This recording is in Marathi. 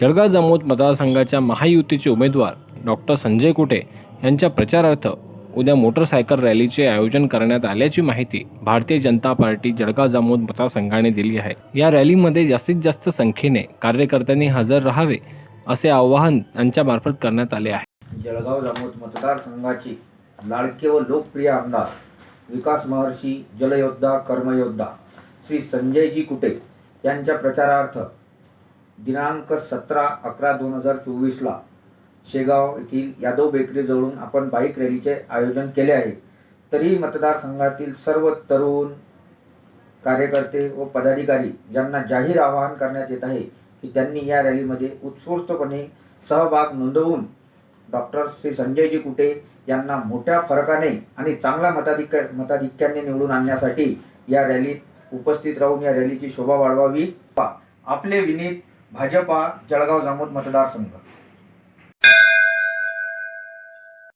जळगाव जामोद मतदारसंघाच्या महायुतीचे उमेदवार डॉक्टर संजय कुटे यांच्या प्रचारार्थ उद्या मोटरसायकल रॅलीचे आयोजन करण्यात आल्याची माहिती भारतीय जनता पार्टी जळगाव जामोद मतदारसंघाने दिली आहे. या रॅलीमध्ये जास्तीत जास्त संख्येने कार्यकर्त्यांनी हजर राहावे असे आवाहन त्यांच्यामार्फत करण्यात आले आहे. जळगाव जामोद मतदारसंघाचे लाडके व लोकप्रिय आमदार विकास महर्षी जलयोद्धा कर्मयोद्धा श्री संजयजी कुटे यांच्या प्रचारार्थ दिनांक सतरा अकरा दोन हजार चोवीसला शेगाव येथील यादव बेकरीजवळून आपण बाईक रॅलीचे आयोजन केले आहे. तरी मतदारसंघातील सर्व तरुण कार्यकर्ते व पदाधिकारी यांना जाहीर आवाहन करण्यात येत आहे की त्यांनी या रॅलीमध्ये उत्स्फूर्तपणे सहभाग नोंदवून डॉक्टर श्री संजयजी कुटे यांना मोठ्या फरकाने आणि चांगला मताधिक मताधिक्याने निवडून आणण्यासाठी या रॅलीत उपस्थित राहून या रॅलीची शोभा वाढवावी. आपले विनीत भाजपा जळगाव जामोद मतदारसंघ.